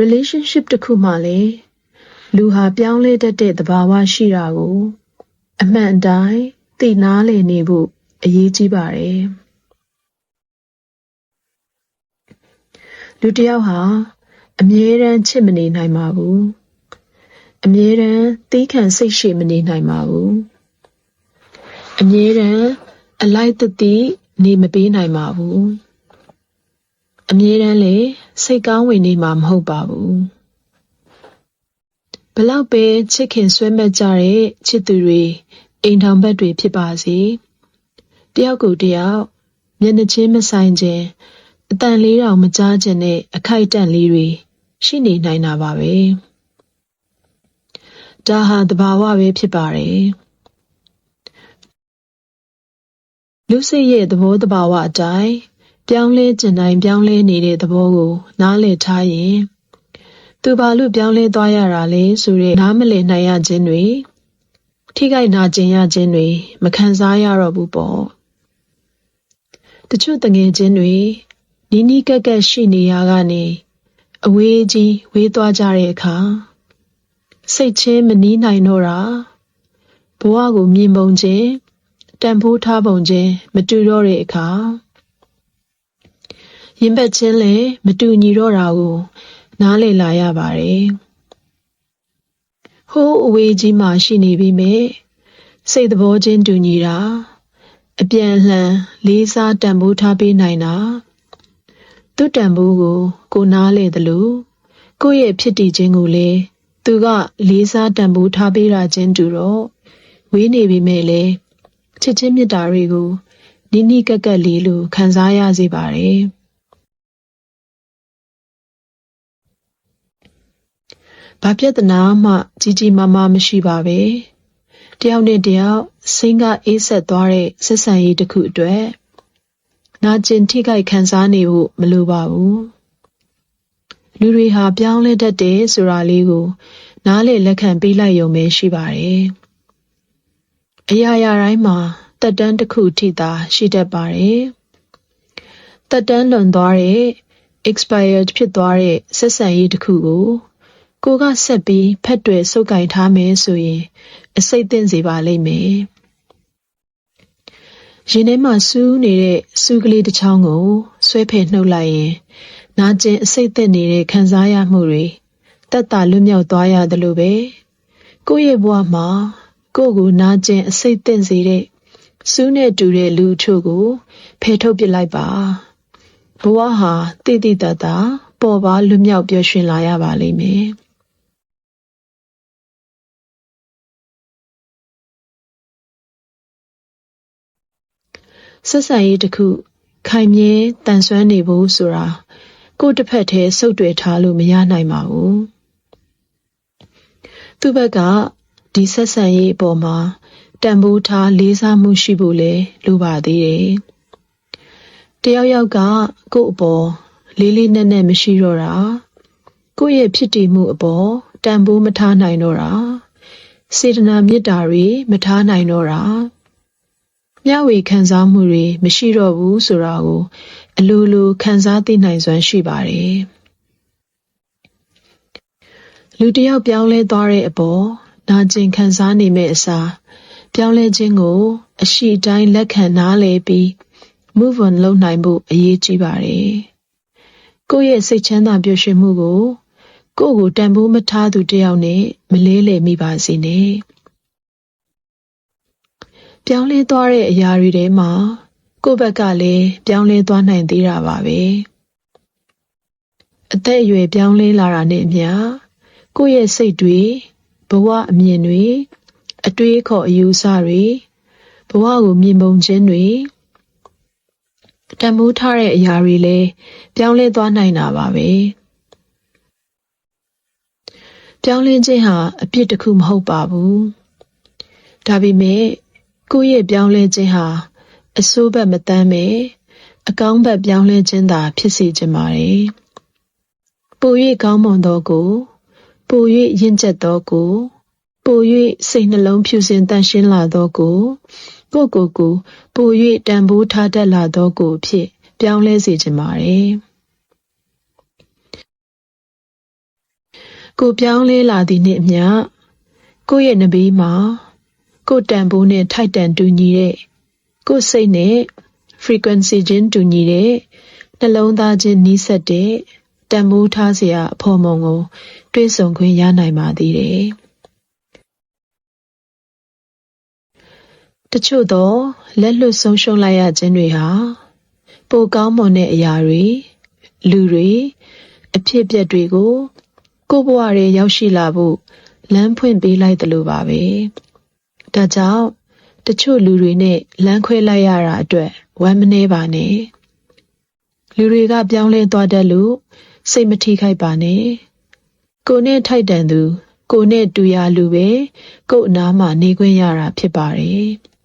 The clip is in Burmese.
relationship တစ်ခုမှလည်းလူဟာပြောင်းလဲတတ်တဲ့သဘာဝရှိတာကိုအမှန်အတိုင်းသိနာလည်နေဖို့အရေးကြီးပါတယ်လူတစ်ယောက်ဟာအမြဲတမ်းချစ်မနေနိုင်ပါဘူးအမြဲတမ်းသီးခံစိတ်ရှည်မနေနိုင်ပါဘူးအမြဲတမ်းအလိုက်တသိနေမပေးနိုင်ပါဘူးအမြဲတမ်းလေ စိတ်ကောင်းဝင်နေမှာမဟုတ်ပါဘူးဘလောက်ပဲချစ်ခင်ဆွဲမက်ကြတဲ့ချစ်သူတွေအိမ်ထောင်ဘက်တွေဖြစ်ပါစေတယောက်ကိုတယောက်မျက်နှာချင်းမဆိုင်ခြင်းအတန်လေးတောင်မကြားခြင်းနဲ့အခိုက်အတန့်လေးတွေရှိနေနိုင်တာပါပဲဒါဟာသဘာဝပဲဖြစ်ပါတယ်လူစိတ်ရဲ့သဘောတဘာဝအတိုင်း ပြောင်းလဲကျင်တိုင်းပြောင်းလဲနေတဲ့သဘောကို နားလည်ထားရင်သူဘာလို့ပြောင်းလဲသွားရတာလဲဆိုတဲ့နားမလည်နိုင်ရခြင်းတွေထိခိုက်နာကျင်ရခြင်းတွေမခံစားရတော့ဘူးပေါ့တချို့တငယ်ချင်းတွေနီးနီးကပ်ကပ်ရှိနေရကနေအဝေးကြီးဝေးသွားကြတဲ့အခါစိတ်ချင်းမနီးနိုင်တော့တာဘဝကိုမြင်ပုံချင်းတန်ဖိုးထားပုံချင်းမတူတော့တဲ့အခါ ရင်ဘတ်ချင်းလည်းမတူညီတော့တာကိုနားလည်လာရပါတယ်ဟိုးအဝေးကြီးမှရှိနေပြီမဲ့စိတ်သဘောချင်းတူညီတာအပြန်အလှန်လေးစားတန်ဖိုးထားပေးနိုင်တာသူ့တန်ဖိုးကို ကိုနားလေတယ်လို့ကိုယ့်ရဲ့ဖြစ်တည်ခြင်းကိုလည်းသူကလေးစားတန်ဖိုးထားပေးတာချင်းတူတော့ဝေးနေပြီမဲ့လေချစ်ချင်းမြတ်တာတွေကိုနိနိကက်ကက်လေးလိုခံစားရစေပါတယ် ဘာပြဿနာမှ ကြီးကြီးမားမားမရှိပါပဲတယောက်နဲ့တယောက်စိတ်ကအေးဆက်သွားတဲ့ဆက်ဆံရေးတစ်ခုအတွက်နာကျင်ထိခိုက်ခံစားနေဖို့မလိုပါဘူးလူတွေဟာပြောင်းလဲတတ်တယ်ဆိုတာလေးကို နားလေလက်ခံပေးလိုက်ရုံပဲရှိပါတယ်အရာရာတိုင်းမှာတက်တန်းတစ်ခုထိသာရှိတတ်ပါတယ်တက်တန်းလွန်သွားတဲ့ expired ဖြစ်သွားတဲ့ဆက်ဆံရေးတစ်ခုကို ကိုကဆက်ပြီးဖက်တွေစုပ်ကင်ထားမယ်ဆိုရင် အစိတ်သင့်စေပါလိမ့်မယ်ရင်ထဲမှာစူးနေတဲ့စူးကလေးတစ်ချောင်းကိုဆွဲဖယ်နှုတ်လိုက်ရင်နာကျင်အစိတ်သက်နေတဲ့ခံစားရမှုတွေတက်တာလွတ်မြောက်သွားရသလိုပဲကိုယ့်ရဲ့ဘဝမှာကိုယ့်ကိုနာကျင်အစိတ်သင့်စေတဲ့စူးနဲ့တူတဲ့လူအချို့ကိုဖယ်ထုတ်ပစ်လိုက်ပါဘဝဟာတည်တည်တတ်တာပေါ်ပါလွတ်မြောက်ပျော်ရွှင်လာရပါလိမ့်မယ် ဆက်ဆံရေးတစ်ခု ခိုင်မြဲတန်ဆွမ်းနေဖို့ဆိုတာကိုယ့်တစ်ဖက်တည်းစုပ်တွေထားလို့မရနိုင်ပါဘူးသူ့ဘက်ကဒီဆက်ဆံရေးအပေါ်မှာတန်ဖိုးထားလေးစားမှုရှိဖို့လည်းလိုပါသေးတယ်တယောက်ယောက်ကကိုယ့်အပေါ်လေးလေးနက်နက်မရှိတော့တာကိုယ့်ရဲ့ဖြစ်တည်မှုအပေါ်တန်ဖိုးမထားနိုင်တော့တာစေတနာမေတ္တာတွေမထားနိုင်တော့တာ မျှဝေခံစားမှုတွေမရှိတော့ဘူးဆိုတာကို အလိုလိုခံစားသိနိုင်စွမ်းရှိပါတယ်လူတယောက်ပြောင်းလဲသွားတဲ့အပေါ်နာကျင်ခံစားနေမဲ့အစားပြောင်းလဲခြင်းကို အရှိတိုင်းလက်ခံနားလည်ပြီး move on လုပ်နိုင်ဖို့အရေးကြီးပါတယ်ကိုယ့်ရဲ့စိတ်ချမ်းသာပျော်ရွှင်မှုကိုကိုယ့်ကိုတန်ဖိုးမထားသူတယောက်နဲ့မလေးလည်မိပါစေနဲ့ ပြောင်းလဲသွားတဲ့အရာတွေထဲမှာကိုယ့်ဘက်ကလည်းပြောင်းလဲသွားနိုင်သေးတာပါပဲအသက်အရွယ်ပြောင်းလဲလာတာနဲ့အမျှကိုယ့်ရဲ့စိတ်တွေဘဝအမြင်တွေအတွေးခေါ်အယူဆတွေဘဝကိုမြင်ပုံချင်းတွေတံမိုးထားတဲ့အရာတွေလည်းပြောင်းလဲသွားနိုင်တာပါပဲပြောင်းလဲခြင်းဟာအပြစ်တစ်ခုမဟုတ်ပါဘူးဒါပေမဲ့ ကိုယ့်ရဲ့ပြောင်းလဲခြင်းဟာအဆိုးဘက်မတမ်းပဲအကောင်းဘက်ပြောင်းလဲခြင်းသာဖြစ်စေခြင်းပါတယ်ပို၍ကောင်းမွန်သောကိုပို၍ရင့်ကျက်သောကိုပို၍စိတ်နှလုံးဖြူစင်တန်ရှင်းလာသောကိုကိုကိုကိုပို၍တန်ဖိုးထားတတ်လာသောကိုဖြစ်ပြောင်းလဲစေခြင်းပါတယ်ကိုပြောင်းလဲလာသည်နှင့်အမျှကိုယ့်ရဲ့နဘေးမှာ ကိုတန်ဖိုးနဲ့ထိုက်တန်တူညီတဲ့ကိုစိတ်နဲ့ frequency ချင်းတူညီတဲ့နှလုံးသားချင်းနီးစပ်တဲ့တန်မိုးထားစရာအဖို့မုံကိုတွေးဆုံခွင့်ရနိုင်ပါသေးတယ်။တချို့သောလက်လွတ်ဆုံးရှုံးလိုက်ရခြင်းတွေဟာပိုကောင်းမွန်တဲ့အရာတွေလူတွေအဖြစ်အပျက်တွေကိုကိုယ့်ဘဝတွေရောက်ရှိလာဖို့လမ်းဖွင့်ပေးလိုက်သလိုပါပဲ။ ဒါကြောင့်တချို့လူတွေနဲ့လမ်းခွဲလိုက်ရတာအတွက်ဝမ်းမနှဲပါနဲ့။လူတွေကပြောင်းလဲသွားတတ်လို့စိတ်မထိခိုက်ပါနဲ့။ကိုနဲ့ထိုက်တန်သူ ကိုနဲ့တူရလူပဲကို့အနားမှာနေခွင့်ရတာဖြစ်ပါတယ်။